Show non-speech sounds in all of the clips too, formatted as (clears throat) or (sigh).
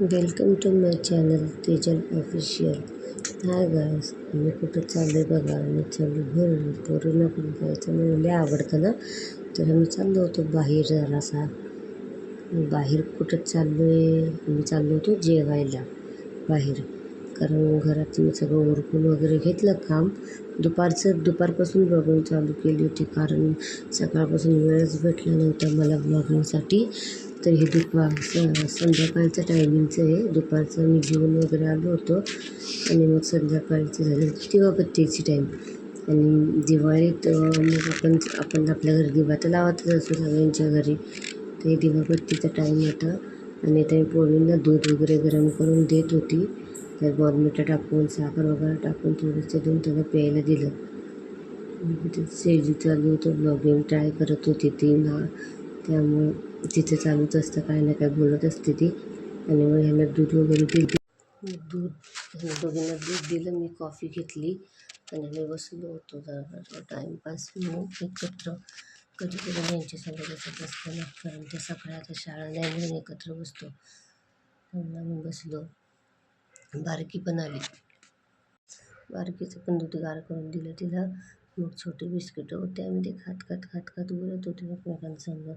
Welcome to my channel Tejal official. Hi guys मी कुठं चाललो आहे बघा मी चाललो भरून पोरींना पण जायचं मला लय आवडतं ना. तर आम्ही चाललो होतो बाहेर जरासा. बाहेर कुठं चाललो आहे मी चाललो होतो जेवायला बाहेर. कारण घरात मी सगळं ओरकून वगैरे घेतलं काम. दुपारचं दुपारपासून ब्लॉगिंग चालू केली होती. कारण सकाळपासून वेळच भेटला नव्हता मला ब्लॉगिंगसाठी तर हे दुपार स संध्याकाळचं टायमिंगचं आहे. दुपारचं मी जेवण वगैरे आलो होतो आणि मग संध्याकाळचं झालं दिवाबत्तीची टाईम आणि दिवाळीत मग आपण आपण आपल्या घरी दिवा तर लावतच असतो सगळ्यांच्या घरी. ते दिवाबत्तीचा टाईम होता आणि त्या पोळींना दूध वगैरे गरम करून देत होती. तर बॉर्मिटा टाकून साखर वगैरे टाकून थोडंसं देऊन त्याला प्यायला दिलं. ते सेजी चालू होतं. ब्लॉगिंग ट्राय करत होती ती ना. त्यामुळं तिथे चालूच असतं काय ना काय बोलत असते ती. आणि मग ह्यांना दूध वगैरे दिली दूध दोघींना दूध दिलं मी कॉफी घेतली. आणि आम्ही बसलो होतो जरा टाईमपास म्हणून एकत्र. कधी कधी यांच्यासोबत असत असतो असतं ना कारण त्या सकाळी आता शाळा नाही म्हणून एकत्र बसतो. म्हणून आम्ही बसलो. बारकी पण आली. बारकीचं पण दूध गार करून दिलं तिला. मग छोटे बिस्किटं होते. आम्ही ते खात खात खात खात बोलत होते एकमेकांसंग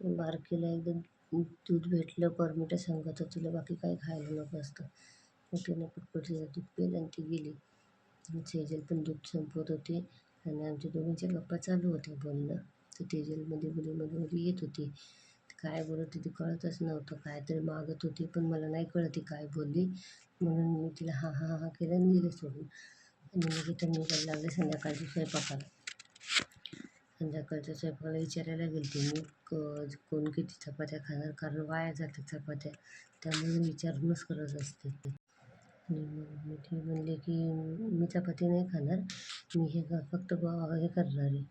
बारकीला एकदम दूध भेटलं परमिटं सांगत होतं तुला बाकी काही खायला नको असतं. मग तिने पटपट दूध पेलं आणि ती गेली. सेजल पण दूध संपवत होती. आणि आमच्या दोघींच्या गप्पा चालू होत्या बोलणं. तर तेजलमध्ये मध्ये मध्ये मध्ये येत होती. काय बोलत होती कळतच नव्हतं. काय तरी मागत होती पण मला नाही कळत ती काय बोलली. म्हणून मी तिला हा हा हा केलं आणि गेले सोडून. आणि मग इथं मी लागले संध्याकाळच्या स्वयंपाकाला. संध्याकाळच्या स्वयंपाकाला विचारायला गेलते. मी क कोण किती चपात्या खाणार? कारण वाया जातात चपात्या. त्यामुळे विचारूनच करत असते. आणि मग मी ते म्हणले की मी चपाती नाही खाणार. मी हे फक्त हे करणार आहे.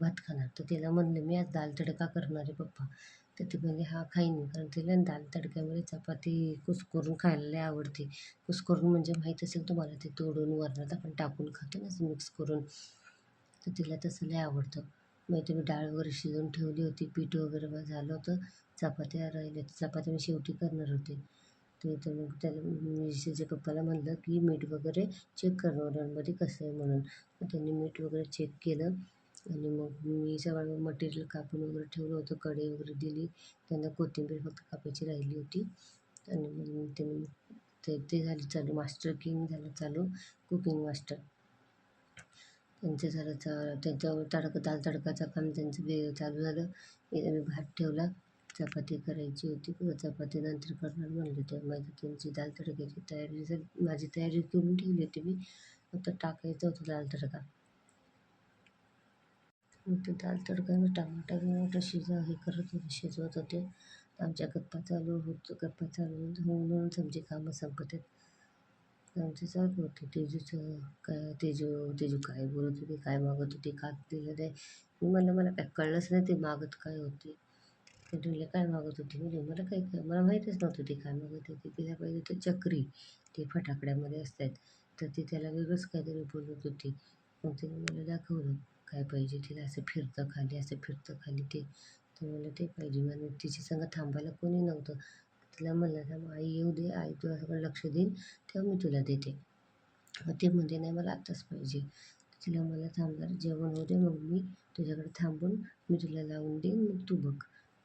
भात खाणार. तर तिला म्हणलं मी आज दाल तडका करणार आहे पप्पा. तर ती म्हणजे हा खाईन कारण तिला दाल तडक्यामध्ये चपाती कुस्करून खायला लय आवडते. कुस्करून म्हणजे माहीत असेल तुम्हाला ते तोडून वरणात आपण टाकून खातो ना मिक्स करून. तर तिला तसं लई आवडतं. मग इथे मी डाळ वगैरे शिजवून ठेवली होती पीठ वगैरे मग झालं होतं चपात्या राहिल्या चपात्या मी शेवटी करणार होते. तर इथं मग त्याला मी तिच्या पप्पाला म्हणलं की मीठ वगैरे चेक कर वरणमध्ये कसं आहे म्हणून. मग त्यांनी मीठ वगैरे चेक केलं आणि मग मी सगळं मटेरियल कापून वगैरे ठेवलं होतं कढई वगैरे दिली. त्यांना कोथिंबीर फक्त कापायची राहिली होती. आणि मग त्यांनी ते ते झालं चालू मास्टर किंग झालं चालू कुकिंग मास्टर. त्यांचं झालं चा त्यांच्यावर तडका दाल तडकाचं काम त्यांचं बे चालू झालं. मी भात ठेवला चपाती करायची होती. किंवा चपाती नंतर करणार म्हणले तर माझी त्यांची दाल तडक्याची तयारी जर माझी तयारी करून ठेवली होती मी. फक्त टाकायचं होतं दाल तडका. मग ते दाल तडका मी टमाटा बिमाटा शिजा हे करत होते शिजवत होते. आमच्या गप्पा चालू होत गप्पा चालू होऊन आमची कामं संपत आहेत. आमचं चालू होतं. तेजूचं काय तेजू तेजू काय बोलत होती काय मागत होती का दिलं नाही मी म्हणलं मला काय कळलंच नाही ते मागत काय होते. ते म्हणले काय मागत होती? म्हणजे मला काय काय मला माहीतच नव्हतं ते काय मागत होती. तिला पाहिजे तर चक्री. ते फटाकड्यामध्ये असतात. तर ती त्याला वेगळंच काहीतरी बोलत होती. मग तिने मला दाखवलं काय पाहिजे तिला? असं फिरतं खाली असं फिरतं खाली ते. तर मला ते पाहिजे. म्हणून तिची संग थांबायला कोणी नव्हतं. तिला म्हणलं आई येऊ दे आई तुझ्याकडे लक्ष देईन तेव्हा मी तुला देते. मग ते म्हणते नाही मला आत्ताच पाहिजे. तिला मला थांबणार जेवण होऊ दे मग मी तुझ्याकडे थांबून मी तुला लावून देईन मग तू बघ.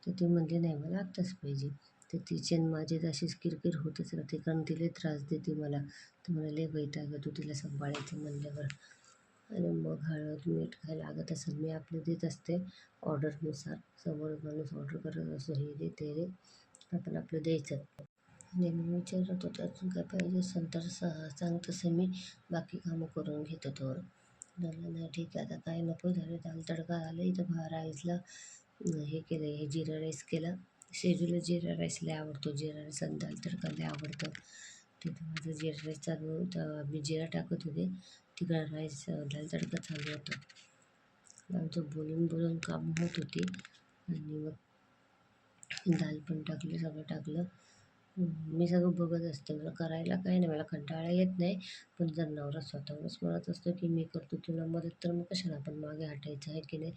तर ती म्हणते नाही मला आत्ताच पाहिजे. तर तिची आणि माझी अशीच किरकिर होतच राहते कारण तिला त्रास देते मला. तर मला लय वैताग तू तिला सांभाळायचं म्हणल्यावर आणि मग हळद मीठ काय लागत असेल मी आपलं देत असते. ऑर्डरनुसार समोर माणूस ऑर्डर करत असतो हे दे ते दे. आपण आपलं द्यायचं. आणि मी विचारत होतो अजून काय पाहिजे? असेल तर स सांग तसं मी बाकी कामं करून घेतो तोवर. झालं नाही ठीक आहे आता काय नको झालं दाल तडका आलं? इथं भा राईसला हे केलं हे जिरा राईस केला. शेजूला जिरा राईस लय आवडतो जिरा राईस आणि दाल तडका लय आवडतं. तिथं माझं जिरा राईस चालू मी जिरा टाकत होते तिकडं राईस दाल तडका चालू होता. आमचं बोलून बोलून काम होत होती. आणि मग दाल पण टाकली सगळं टाकलं. मी सगळं बघत असते. मला करायला काही नाही. मला कंटाळा येत नाही. पण जर नवरा स्वतःहूनच म्हणत असतो की मी करतो तुला मदत तर मग कशाला? आपण मागे हटायचं आहे की नाही?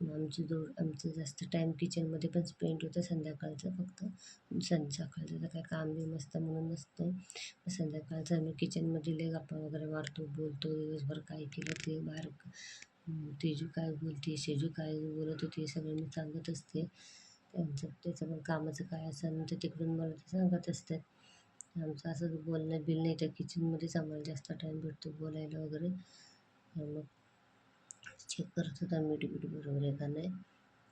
मग आमची दो आमचं जास्त टाईम किचनमध्ये पण स्पेंड होतं. संध्याकाळचं फक्त. सं सकाळचं तर काय काम बी नसतं म्हणून नसतं. संध्याकाळचं आम्ही किचनमध्ये लय गप्पा वगैरे मारतो बोलतो. दिवसभर काय केलं ते बाहेर तेजू काय बोलते शेजू काय बोलत होती सगळं मी सांगत असते. त्यांचं त्याचं पण कामाचं काय असेल तर तिकडून मला ते सांगत असतात. आमचं असं बोलणं बिलणं तर किचनमध्येच आम्हाला जास्त टाईम भेटतो बोलायला वगैरे. मग चेक करत होता मीठ बीठ बरोबर आहे का नाही.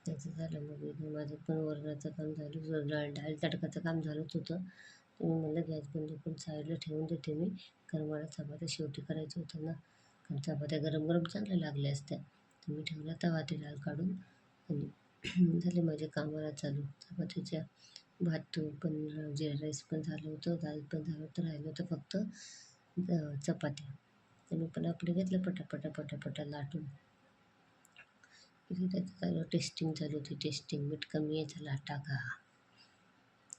त्याचं झालं मग इथं माझं पण वरणाचं काम झालं जो डाळ डाळ तडकाचं काम झालंच होतं तुम्ही मी म्हणलं गॅस बंद करून साईडला ठेवून देते मी. कारण मला चपात्या शेवटी करायचं होतं ना. कारण चपात्या गरम गरम चांगल्या लागल्या असत्या. तर मी ठेवला तवा ते डाळ काढून आणि (clears throat) झाले माझ्या कामाला चालू चपातीच्या भात पण जिरा राईस पण झालं होतं दाल पण झालं होतं राहिलं होतं फक्त चपात्या. तर मी पण आपलं घेतलं पटापटा पटापटा लाटून. त्याचं चालू टेस्टिंग चालू होती. टेस्टिंग मीठ कमी आहे चला टाका.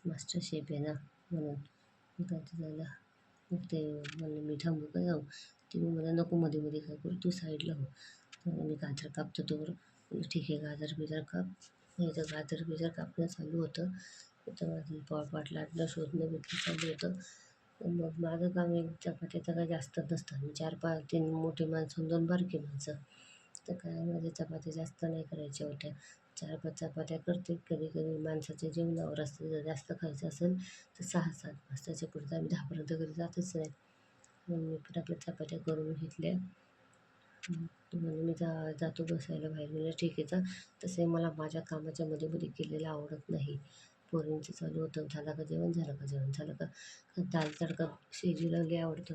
मास्टर शेफ आहे ना म्हणून. मग झालं. मग ते म्हणलं मी थांबू का जाऊ? ती मी मला नको मध्ये मध्ये काय करू? तू साईडला हो. तर मी गाजर कापतो तोवर ठीक आहे गाजर बिजर काप इथं गाजर बिजर कापणं चालू होतं. इथं माझं पॉट लाटणं शोधणं बिटणं चालू होतं. मग माझं काम एक चपात्याचं काय जास्त नसतं. मी चार पाच तीन मोठी माणसं दोन बारकी माणसं. तर काय माझ्या चपात्या जास्त नाही करायच्या होत्या चार पाच चपात्या करते. कधी कधी माणसाच्या जेवणावर असतं जर जास्त खायचं असेल तर सहा सात वाजताच्या पुढचं आम्ही दहापर्यंत घरी जातच नाही. मग मी पण आपल्या चपात्या करून घेतल्या. म्हणून मी जा जातो बसायला बाहेर. म्हणजे ठीक आहे जा. तसे मला माझ्या कामाच्या मध्ये मध्ये केलेलं आवडत नाही. पोरींचं चालू होतं. झालं का जेवण? झालं का जेवण? झालं का? दाल तडका? शेजीला लई आवडतं.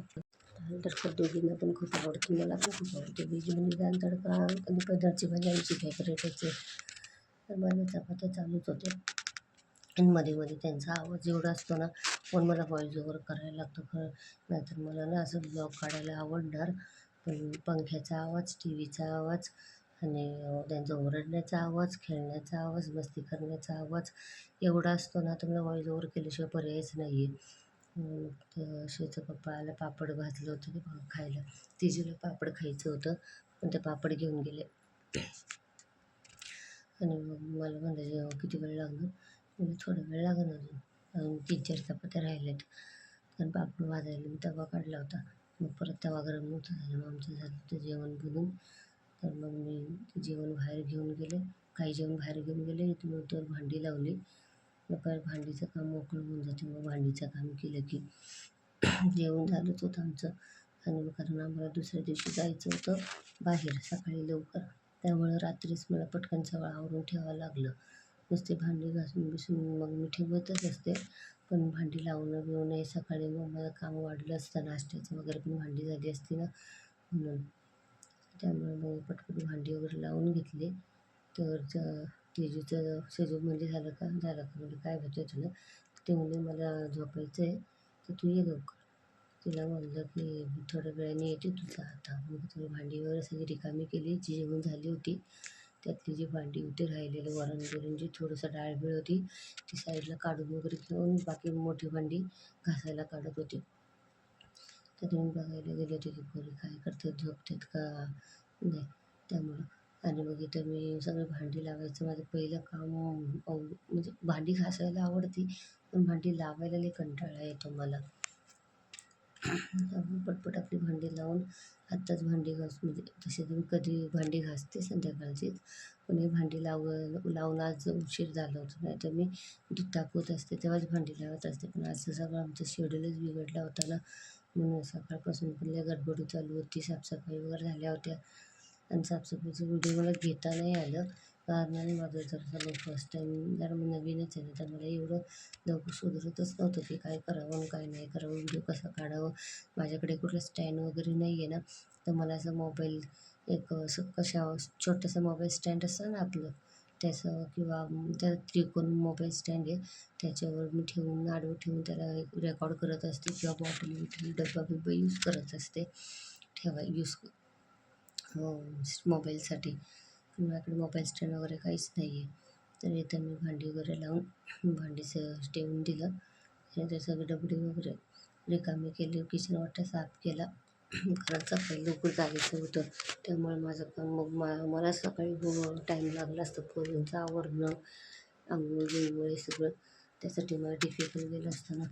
दाल तडका दोघींना पण खूप आवडतो. मला पण खूप आवडतो. बीजी म्हणजे दाल तडका आणि पदार्थची भाजी आमची फेवरेटच आहे. तर माझ्या चपात्या चालूच होते आणि मध्ये मध्ये त्यांचा आवाज एवढा असतो ना पण मला व्हॉईस ओव्हर करायला लागतो. खरं नाहीतर मला ना असं ब्लॉग काढायला आवडणार. पंख्याचा आवाज टी व्हीचा आवाज आणि त्यांचा ओरडण्याचा आवाज खेळण्याचा आवाज मस्ती करण्याचा आवाज एवढा असतो ना तर मला व्हॉईस ओव्हर केल्याशिवाय पर्यायच नाही आहे शेचं पप्पाला पापड घातलं होतं ते पा- खायला. तिजीला पापड खायचं होतं पण ते पापड घेऊन गेले. आणि मग मला म्हणलं किती वेळ लागणार? थोडा वेळ लागणार अजून. अजून तीन चार चपात्या राहिल्यात. कारण पापड भाजायला मी तवा काढला होता. मग परत तवा गरम नव्हतं झालं मग आमचं झालं ते जेवण बनून. तर मग मी ते जेवण बाहेर घेऊन गेले. काही जेवण बाहेर घेऊन गेले. इथून तर भांडी लावली. मग भांडीचं काम मोकळं होऊन जाते. मग भांडीचं काम केलं की (clears throat) जेवण झालंच होतं आमचं. आणि मग कारण आम्हाला दुसऱ्या दिवशी जायचं होतं बाहेर सकाळी लवकर. त्यामुळं रात्रीच मला पटकन सगळं आवरून ठेवावं लागलं. नुसते भांडी घासून बिसून मग मी ठेवतच असते. पण भांडी लावणं बिवणं सकाळी मग मला काम वाढलं असतं. नाश्त्याचं वगैरे पण भांडी झाली असती ना. म्हणून. त्यामुळे मग पटकन भांडी वगैरे लावून घेतली. तर तेजूचं शेजू म्हणजे झालं का? झालं का? म्हणजे काय होतं तुला? ते म्हणजे मला झोपायचं आहे तर तू ये लवकर. तिला म्हणलं की थोड्या वेळाने येते तुझा आता. मग तुला भांडी वगैरे सगळी रिकामी केली. जी जेवण झाली होती. त्यातली जी भांडी होती राहिलेलं वरण बिरण जी थोडंसं डाळ बिळ होती ती साईडला काढून वगैरे घेऊन बाकी मोठी भांडी घासायला काढत होती. तर तुम्ही बघायला गेले होते की पोरी काय करतात झोपतात का? नाही. त्यामुळं. आणि मग इथं मी सगळं भांडी लावायचं. माझं पहिलं काम अव- म्हणजे भांडी घासायला आवडते पण भांडी लावायला लई कंटाळा येतो मला. पटपट आपली भांडी लावून आत्ताच भांडी घास म्हणजे तसे तर मी कधी भांडी घासते संध्याकाळचीच पण हे भांडी लाव लावून आज उशीर झाला होता नाही तर मी दूध टाकवत असते तेव्हाच भांडी लावत असते. पण आज सगळं आमचं शेड्यूलच बिघडला होता ना म्हणून सकाळपासून पण गडबडी चालू होती साफसफाई वगैरे झाल्या होत्या. आणि साफसफाईचं व्हिडिओ मला घेता नाही आलं. कारणाने माझं जर फर्स्ट टाईम जर मी नवीनच आहे ना तर मला एवढं लवकर सुधरतच नव्हतं की काय करावं आणि काय नाही करावं व्हिडिओ कसा काढावं. माझ्याकडे कुठलं स्टँड वगैरे नाही आहे ना तर मला असं मोबाईल एक असं कशा छोटंसं मोबाईल स्टँड असतं ना आपलं त्याचं किंवा त्या त्रिकोण मोबाईल स्टँड आहे त्याच्यावर मी ठेवून आडवं ठेवून त्याला रेकॉर्ड करत असते किंवा बॉटल बिटल डब्बा बिब्बा यूज करत असते ठेवा यूज मोबाईलसाठी हो, माझ्याकडे मोबाईल स्टँड वगैरे काहीच नाही आहे तर इथं मी भांडी वगैरे लावून भांडीचं ठेवून दिलं. आणि ते सगळे डबडी वगैरे रिकामी केली. किचन वाटा साफ केला. कारण सकाळी लवकर जायचं होतं. त्यामुळे माझं काम मग मा मला सकाळी हो- टाईम लागला असतं पोरींचं आवरणं आंघोळ बिंघोळ सगळं. त्यासाठी मला डिफिकल्ट गेलं असताना.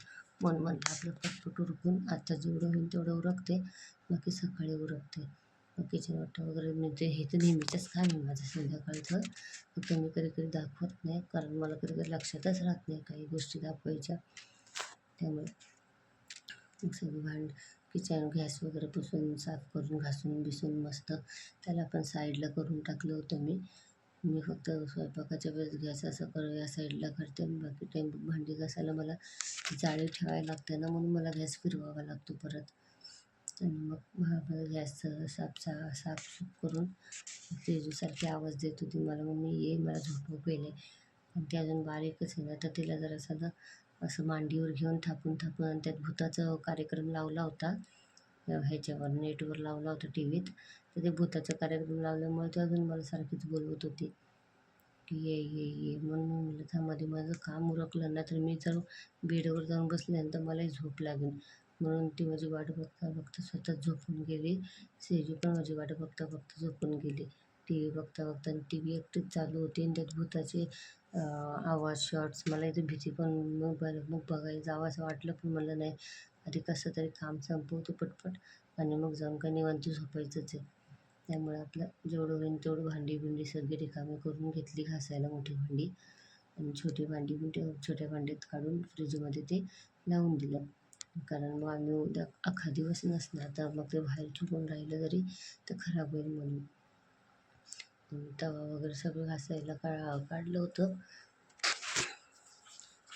मन म्हणलं आपलं पटपट उरकून आता जेवढं होईल तेवढं उरकते. बाकी सकाळी उरकते. किचन वाटा वगैरे मी ते हे तर नेहमीचंच काम आहे माझं संध्याकाळचं. फक्त मी कधी कधी दाखवत नाही कारण मला कधी कधी लक्षातच राहत नाही काही गोष्टी दाखवायच्या. त्यामुळे सगळी सगळं भांड किचन गॅस वगैरे पुसून साफ करून घासून बिसून मस्त. त्याला पण साईडला करून टाकलं होतं मी. मी फक्त स्वयंपाकाच्या वेळेस गॅस असं कर या साईडला करते. बाकी टाईम भांडी घासायला मला जाळी ठेवायला लागते ना म्हणून मला गॅस फिरवावा लागतो परत. आणि मग मला गॅसचं साफ सा साफसूफ करून तेजूसारखी आवाज देत होती मला मम्मी ये मला झोपव पहिले पण ते अजून बारीकच आहे ना तर तिला जरा साधं असं मांडीवर घेऊन थापून थापून आणि त्यात भूताचा कार्यक्रम लावला होता. ह्याच्यावर नेटवर लावला होता टी व्हीत तर ते भूताचा कार्यक्रम लावल्यामुळे ते अजून मला सारखीच बोलवत होती. की ये ये ये म्हणून मी म्हटलं थांबा माझं काम उरकलं ना तर मी जर बेडवर जाऊन बसल्यानंतर मलाही झोप लागेल. म्हणून ती माझी वाट बघता बघता स्वतःच झोपून गेली. सेजू पण माझी वाट बघता बघता झोपून गेली. टी व्ही बघता बघता आणि टी व्ही एकटीच चालू होती आणि त्यात भूताचे आवाज शॉर्ट्स मला इथे भीती पण मग मग बघायला जावं असं वाटलं पण मला नाही. आधी कसं तरी काम संपवतो पटपट आणि मग जाऊन का निवांत झोपायचंच आहे. त्यामुळे आपलं जेवढं होईल तेवढं भांडी बिंडी सगळी रिकामी करून घेतली घासायला मोठी भांडी. आणि छोटी भांडी बिंडी छोट्या भांड्यात काढून फ्रीजमध्ये ते लावून दिलं. कारण मग आम्ही उद्या अख्खा दिवस नसणार तर मग ते बाहेर चुकून राहिलं तरी तर खराब होईल म्हणून. तवा वगैरे सगळं घासायला काढा काढलं होतं.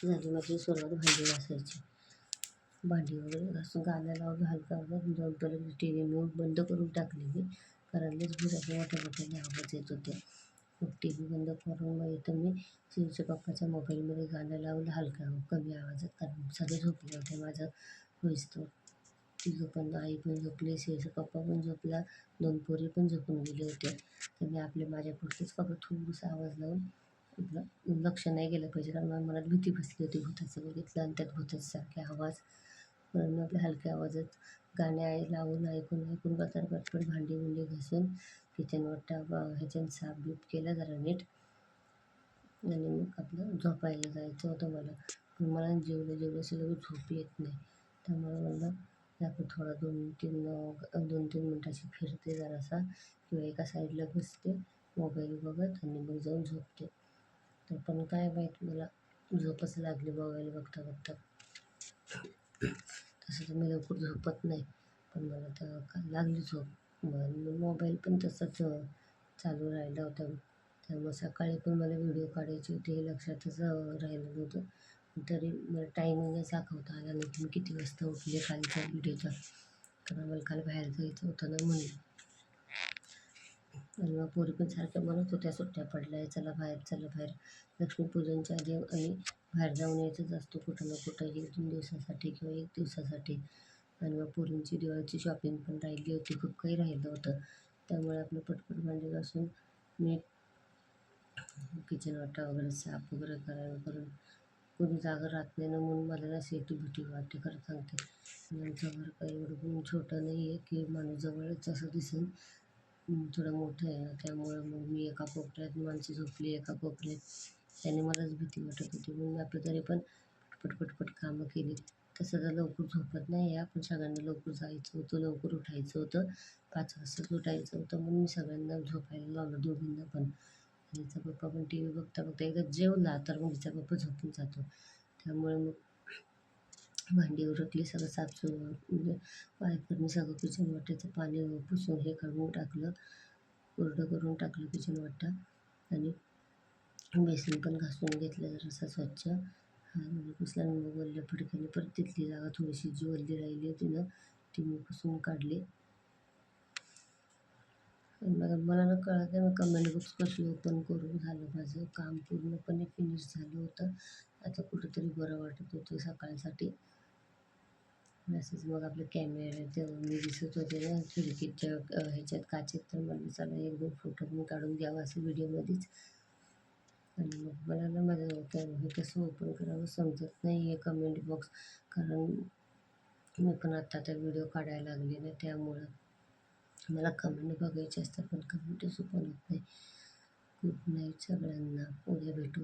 झाली माझी सुरुवात भांडी घासायची. भांडी वगैरे घासून गाणं लावून हलका जाऊन परत टी व्ही मी बंद करून टाकली मी कारण लईच घराच्या मोठ्या मोठ्याने आवाज येत होते. टी व्ही बंद करून मग इथं मी शिवच्या पप्पाच्या मोबाईलमध्ये गाणं लावलं हलका कमी आवाजात कारण सगळे झोपले होते माझं होईस्तो. तिघं पण आई पण झोपली शिवचा पप्पा पण झोपला दोन पोरी पण झोपून गेले होते. तर मी आपले माझ्या पुढचेच फक्त थोडंसं आवाज लावून आपलं लक्ष नाही गेलं पाहिजे कारण मला भीती बसली होती भूताचं बघितलं आणि त्यात भूतासारखे आवाज म्हणून मी आपल्या हलक्या आवाजात गाणे आहे लावून ऐकून ऐकून पतर पटपट भांडी भुंडी घासून किचन वट्टा ह्याच्यानं साफ बीप केला जरा नीट. आणि मग आपलं झोपायला जायचं होतं मला. पण मला जेवलं जेवलं असेल झोप येत नाही. त्यामुळे मला आपण थोडा दोन तीन दोन तीन मिनटाची फिरते जरासा किंवा एका साईडला बसते मोबाईल बघत आणि मग जाऊन झोपते. तर पण काय माहीत मला झोपच लागली मोबाईल बघता बघता तसं तर मी लवकर झोपत नाही. पण मला तर लागली झोप. मोबाईल पण तसंच चालू राहिला होता. त्यामुळे सकाळी पण मला व्हिडिओ काढायचे होते हे लक्षातच राहिलं नव्हतं. तरी मला टायमिंगच दाखवता आला नाही तुम्ही मी किती वाजता उठले कालच्या व्हिडिओचा कारण मला काल बाहेर जायचं होतं ना म्हणून. आणि मग पोरी पण सारख्या म्हणत होत्या सुट्ट्या पडल्या आहे चला बाहेर चला बाहेर. लक्ष्मीपूजनच्या आधी आणि बाहेर जाऊन यायचंच असतो कुठं ना कुठं एक दोन दिवसासाठी किंवा एक दिवसासाठी. आणि मग पोरींची दिवाळीची शॉपिंग पण राहिली होती खूप काही राहिलं होतं. त्यामुळे आपलं पटपट भांडी घासून मी किचन वाटा वगैरे साफ वगैरे करायला करून कोणी जागा राहत नाही ना म्हणून मला ना सेफ्टी भीती वाटते खरं सांगते. आमचं घर काही एवढं पण छोटं नाही आहे की माणूस जवळच असं दिसेल थोडं मोठं आहे त्यामुळं मग मी एका कोपऱ्यात माणसं झोपली एका कोपऱ्यात. त्याने मलाच भीती वाटत होती. म्हणून मी आपल्या तरी पण पटपट पटपट कामं केली. तसं तर लवकर झोपत नाही आहे. आपण सगळ्यांना लवकर जायचं होतं लवकर उठायचं होतं. पाच वाजताच उठायचं होतं. म्हणून मी सगळ्यांना झोपायला लावलं दोघींना पण. आणि तिचा पप्पा पण टी व्ही बघता बघता एकदा जेवला तर मग तिचा पप्पा झोपून जातो. त्यामुळे मग भांडी उरकली सगळं साफसूफ म्हणजे वायपरने सगळं किचन वाट्याचं पाणी पुसून हे काढून टाकलं. कोरडं करून टाकलं किचन वाटा. आणि बेसन पण घासून घेतलं जरासा स्वच्छ. आणि पुसला मग वल्ल्या फडक्याने परत तिथली जागा थोडीशी जी वल्ली राहिली होती ना ती मी पुसून काढली. मला मला ना कळत नाही कमेंट बॉक्स कशी ओपन करून झालं माझं काम पूर्णपणे फिनिश झालं होतं. आता कुठंतरी बरं वाटत होतं सकाळसाठी. असंच मग आपलं कॅमेऱ्यात मी दिसत होते ना खिडकीच्या ह्याच्यात काचेत. तर मला चला एक दोन फोटो मी काढून घ्यावा असं व्हिडिओमध्येच मला ना माझं कॅम हे कसं ओपन करावं समजत नाही आहे कमेंट बॉक्स कारण मी पण आत्ता तर व्हिडिओ काढायला लागले ना त्यामुळं मला कमेंट बघायचे असतात पण कमेंट ओपन होत नाही. गुड नाईट सगळ्यांना. उद्या भेटू